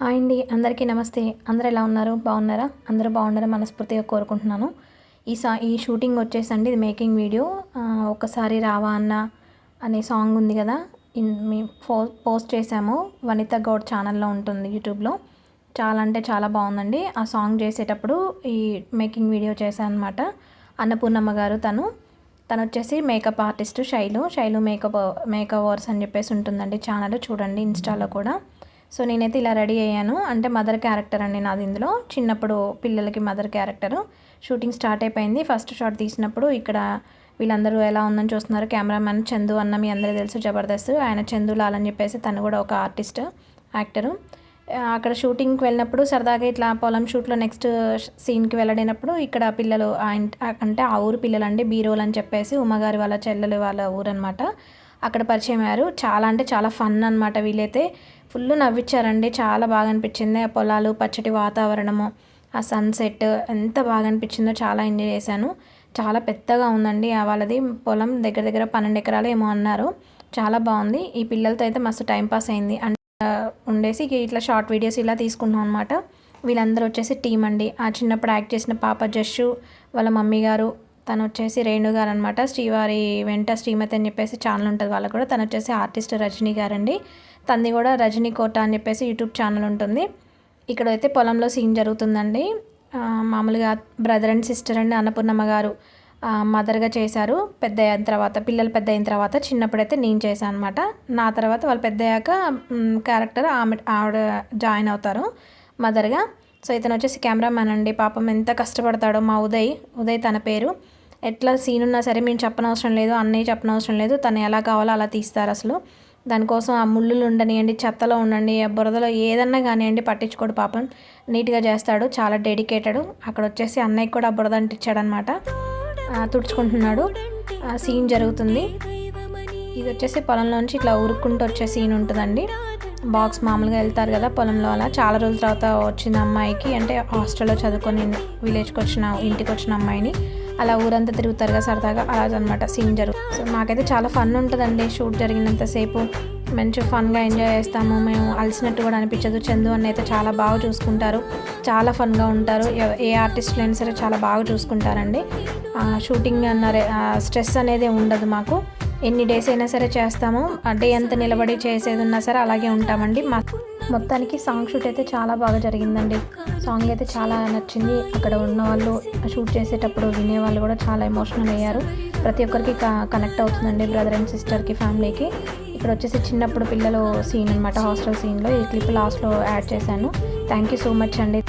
Hi అండి అందరికీ నమస్తే. అందరు ఎలా ఉన్నారు? బాగున్నారా? అందరూ బాగున్నారా మనస్ఫూర్తిగా కోరుకుంటున్నాను. ఈ సా ఈ షూటింగ్ వచ్చేసండి ఇది మేకింగ్ వీడియో. ఒకసారి రావా అన్న అనే సాంగ్ ఉంది కదా ఇన్ మీ పో పోస్ట్ చేసాము వనిత గౌడ్ ఛానల్లో ఉంటుంది యూట్యూబ్లో. చాలా అంటే చాలా బాగుందండి. ఆ సాంగ్ చేసేటప్పుడు ఈ మేకింగ్ వీడియో చేశాను అనమాట అన్నపూర్ణమ్మ గారు తను. తను వచ్చేసి makeup artist Shailu. Shailu makeup makeup hours అని చెప్పేసి ఉంటుందండి ఛానల్. చూడండి ఇన్స్టాలో కూడా. సో నేనైతే ఇలా రెడీ అయ్యాను. అంటే మదర్ క్యారెక్టర్ అండి నాది ఇందులో. చిన్నప్పుడు పిల్లలకి మదర్ క్యారెక్టర్. షూటింగ్ స్టార్ట్ అయిపోయింది. ఫస్ట్ షాట్ తీసినప్పుడు ఇక్కడ వీళ్ళందరూ ఎలా ఉందని చూస్తున్నారు. కెమెరామెన్ చందు అన్న మీ అందరూ తెలుసు జబర్దస్త్. ఆయన చందు లాల్ అని చెప్పేసి తను కూడా ఒక ఆర్టిస్ట్ యాక్టరు. అక్కడ షూటింగ్కి వెళ్ళినప్పుడు సరదాగా ఇట్లా పొలం షూట్లో నెక్స్ట్ సీన్కి వెళ్ళడినప్పుడు ఇక్కడ పిల్లలు అంటే ఆ ఊరు పిల్లలు అండి బీరోలు అని చెప్పేసి ఉమ్మగారి వాళ్ళ చెల్లెలు వాళ్ళ ఊరు అనమాట అక్కడ పరిచయం అయ్యారు. చాలా అంటే చాలా ఫన్ అనమాట వీళ్ళైతే. ఫుల్ నవ్వించారండి చాలా బాగా అనిపించింది ఆ పొలాలు పచ్చటి వాతావరణము ఆ సన్సెట్ ఎంత బాగా అనిపించిందో చాలా ఎంజాయ్ చేశాను. చాలా పెద్దగా ఉందండి ఆ వాళ్ళది. పొలం దగ్గర దగ్గర పన్నెండు ఎకరాలు ఏమో అన్నారు. చాలా బాగుంది. ఈ పిల్లలతో అయితే మస్తు టైంపాస్ అయింది. అండ్ ఉండేసి ఇట్లా షార్ట్ వీడియోస్ ఇలా తీసుకున్నాం అనమాట వీళ్ళందరూ వచ్చేసి టీం అండి. ఆ చిన్నప్పుడు యాక్ట్ చేసిన పాప జస్సు వాళ్ళ మమ్మీ గారు తను వచ్చేసి రేణు గారు అనమాట శ్రీవారి వెంట శ్రీమతి అని చెప్పేసి ఛానల్ ఉంటుంది వాళ్ళకు కూడా. తను వచ్చేసి ఆర్టిస్ట్ రజనీ గారండి. తనది కూడా రజనీ కోట అని చెప్పేసి యూట్యూబ్ ఛానల్ ఉంటుంది. ఇక్కడైతే పొలంలో సీన్ జరుగుతుందండి. మామూలుగా బ్రదర్ అండ్ సిస్టర్ అండి అన్నపూర్ణమ్మ గారు మదర్గా చేశారు. పెద్ద అయిన తర్వాత పిల్లలు పెద్ద అయిన తర్వాత చిన్నప్పుడైతే నేను చేశాను అనమాట నా తర్వాత వాళ్ళు పెద్ద అయ్యాక క్యారెక్టర్ ఆమె ఆవిడ జాయిన్ అవుతారు మదర్గా సో ఇతను వచ్చేసి కెమెరామ్యాన్ అండి. పాపం ఎంత కష్టపడతాడో మా ఉదయ్ ఉదయ్ తన పేరు. ఎట్లా సీన్ ఉన్నా సరే మేము చెప్పనవసరం లేదు అన్నయ్య చెప్పనవసరం లేదు తను ఎలా కావాలో అలా తీస్తారు అసలు. దానికోసం ఆ ముళ్ళులు ఉండనియండి చెత్తలో ఉండండి ఆ బురదలో ఏదన్నా కానివ్వండి పట్టించుకోడు పాపం. నీట్గా చేస్తాడు చాలా డెడికేటెడ్. అక్కడ వచ్చేసి అన్నయ్యకి కూడా ఆ బురద అంటించాడనమాట. తుడుచుకుంటున్నాడు. ఆ సీన్ జరుగుతుంది. ఇది వచ్చేసి పొలంలోంచి ఇట్లా ఉరుక్కుంటూ వచ్చే సీన్ ఉంటుందండి. బాక్స్ మామూలుగా వెళ్తారు కదా పొలంలో అలా. చాలా రోజుల తర్వాత వచ్చిన అమ్మాయికి. అంటే హాస్టల్లో చదువుకొని విలేజ్కి వచ్చిన ఇంటికి వచ్చిన అమ్మాయిని. అలా ఊరంతా తిరుగుతారు కదా సరదాగా. అలా అనమాట సీన్ జరుగుతుంది సో మాకైతే చాలా ఫన్ ఉంటుందండి షూట్ జరిగినంతసేపు మంచి ఫన్గా ఎంజాయ్ చేస్తాము. మేము అలసినట్టు కూడా అనిపించదు. చందు అన్న అయితే చాలా బాగా చూసుకుంటారు. చాలా ఫన్గా ఉంటారు. ఏ ఆర్టిస్టులు అయినా సరే చాలా బాగా చూసుకుంటారండి. షూటింగ్ అన్న స్ట్రెస్ అనేది ఉండదు మాకు. ఎన్ని డేస్ అయినా సరే చేస్తాము. ఆ డే అంతా నిలబడి చేసేది ఉన్నా సరే అలాగే ఉంటామండి. మా మొత్తానికి సాంగ్ షూట్ అయితే చాలా బాగా జరిగిందండి. సాంగ్ అయితే చాలా నచ్చింది. అక్కడ ఉన్న వాళ్ళు షూట్ చేసేటప్పుడు వినేవాళ్ళు కూడా చాలా ఎమోషనల్ అయ్యారు. ప్రతి ఒక్కరికి కనెక్ట్ అవుతుందండి బ్రదర్ అండ్ సిస్టర్కి ఫ్యామిలీకి. ఇక్కడ వచ్చేసి చిన్నప్పుడు పిల్లలు సీన్ అనమాట హాస్టల్ సీన్లో. ఈ క్లిప్ లాస్ట్లో యాడ్ చేశాను. థ్యాంక్ యూ సో మచ్ అండి.